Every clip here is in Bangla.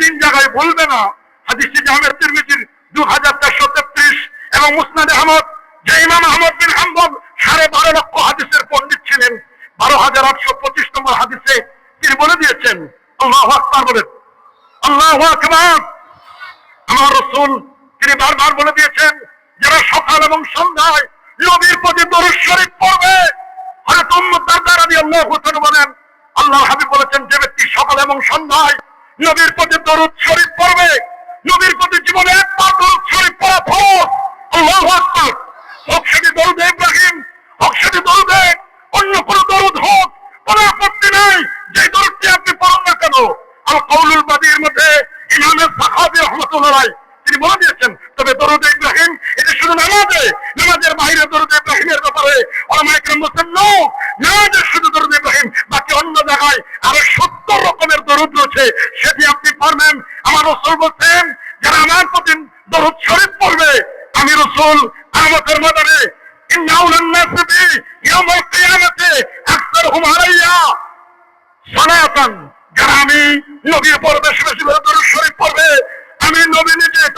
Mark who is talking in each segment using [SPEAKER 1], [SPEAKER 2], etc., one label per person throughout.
[SPEAKER 1] তিন জায়গায় বলবে না। হাদিসটি তিরমিজির দু হাজার চারশো তেত্রিশ এবং মুসনাদ আহমদ আহমদ বিন হাম্বল সাড়ে বারো লক্ষ হাদিসের পণ্ডিত ছিলেন। বারো হাজার আটশো পঁচিশ নম্বর হাদিসে তিনি বলে দিয়েছেন, আল্লাহ আল্লাহ আমার রসুল তিনি বারবার বলে দিয়েছেন, যারা সকাল এবং সন্ধ্যায় নবীর প্রতি দরুদ শরীফ পড়বে, হযরত উম্মু দারদা রাদিয়াল্লাহু তাআলা বলেন আল্লাহ হাবিব বলেছেন, যে ব্যক্তি সকাল এবং সন্ধ্যায় নবীর প্রতি দরুদ শরীফ পড়বে। নবীর প্রতি জীবনে একবার দরুদ শরীফ পড়া ফরজ। আকবার। সেটি দরুদ ইব্রাহিম সেটি দরুদে অন্য দরুদ হোক আপত্তি নাই। যে দরুদটি আপনি না কেন? আল কৌলুল বাদীর মধ্যে ইমামের সাহাবি রহমতুল্লাহ তিনি বলে দিয়েছেন, তবে দরুদ ইব্রাহিম, এটা শুধু নামাজে। নামাজের বাইরে দরুদ ইব্রাহিমের ব্যাপারে ওলামায়ে কেরাম বলছেন নামাজের শুধু দরুদ ইব্রাহিম, বাকি অন্য জায়গায় আরও সত্তর রকমের দরুদ রয়েছে। ধর্মে আমার রসুল বলছেন, যারা আমার প্রতি দরদ শরীফ পড়বে, আমি রসুল আমাদের মাদারে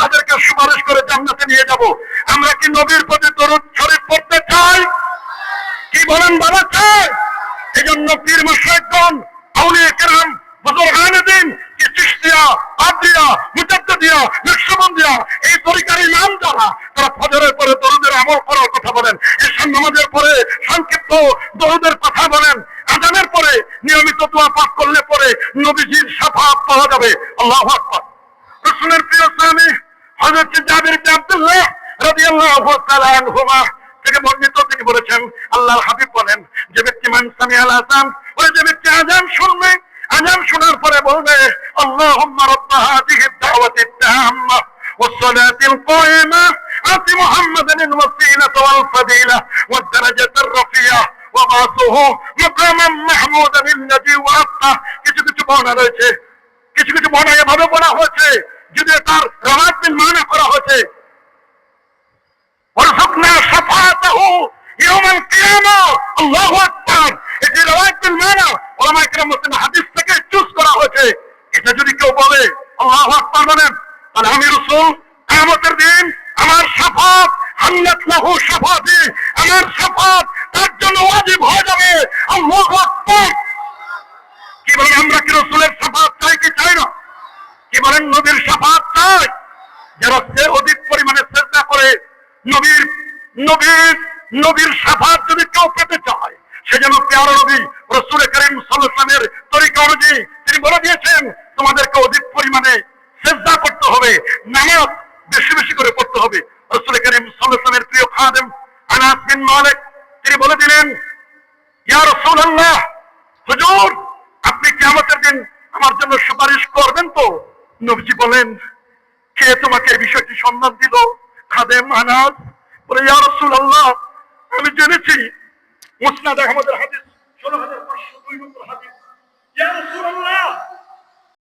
[SPEAKER 1] তাদেরকে সুপারিশ করে নিয়ে আমরা কি নবীর প্রতি শরীফ পড়তে চাই? কি বলেন বাবা চাই? এই জন্য পীর মুশাইকগণ আউলিয়া কেরাম কি চিশতিয়া আদিয়া নকশবন্দিয়া এই তরিকার ইমাম যারা তারা ফজরের পরে দরুদের আমল করার কথা বলেন, ঈশান নামাজের পরে সংক্ষিপ্ত দরুদের কথা বলেন, আজানের পরে নিয়মিত দোয়া পাঠ করলে পরে নবীজির সাফাত পাওয়া যাবে। আল্লাহ আকবার। রসুলের প্রিয় স্বামী, হযরত জাবির আব্দুল্লাহ রাদিয়াল্লাহু তাআলা আনহুমা থেকে বর্ণিত, তিনি বলেছেন, আল্লাহর হাবিব বলেন, যে ব্যক্তি মান সামি আল আযান ওই যে ব্যক্তি আযান শুনবে ربنا اللهم رب هذه الدعوة التامة والصلاة القائمة. أنت محمدا الوسيلة والفضيلة والدرجة الرفيعة وبعثه مقاما محمودا الذي وأبقى. كتب تبعنا আমার শাফাত তার জন্য যাবে। কি বলেন, আমরা কি রাসূলের শাফাত চাই কি চাই না? কি বলেন, নবীর শাফাত চাই? যারা সে অধিক পরিমাণে চেষ্টা করে, নবীর নবীর নবীর সাফাত যদি কেউ পেতে চায়, সে যেন পেয়ার নবী, রসুল করিম সাল্লামের তরিকা অনুযায়ী তিনি বলে দিয়েছেন তোমাদেরকে অধিক পরিমাণে চেষ্টা করতে হবে, নামাজ বেশি বেশি করে পড়তে হবে। রসুল করিম সাল্লামের প্রিয় খাদেম আনাস বিন মালিক, তিনি বলে দিলেন, ইয়া রাসূলুল্লাহ, হুজুর, আপনি কিয়ামতের দিন আমার জন্য সুপারিশ করবেন তো? নবজি বলেন, কে তোমাকে এই বিষয়টি দিল? খাদেম আনাস বলে, ইয়া রাসূলুল্লাহ, আমি জেনেছি, মুসনাদ আহমদের হাদিস, ষোলো হাজার পাঁচশো দুই নম্বর হাদিস। ইয়া রাসূলুল্লাহ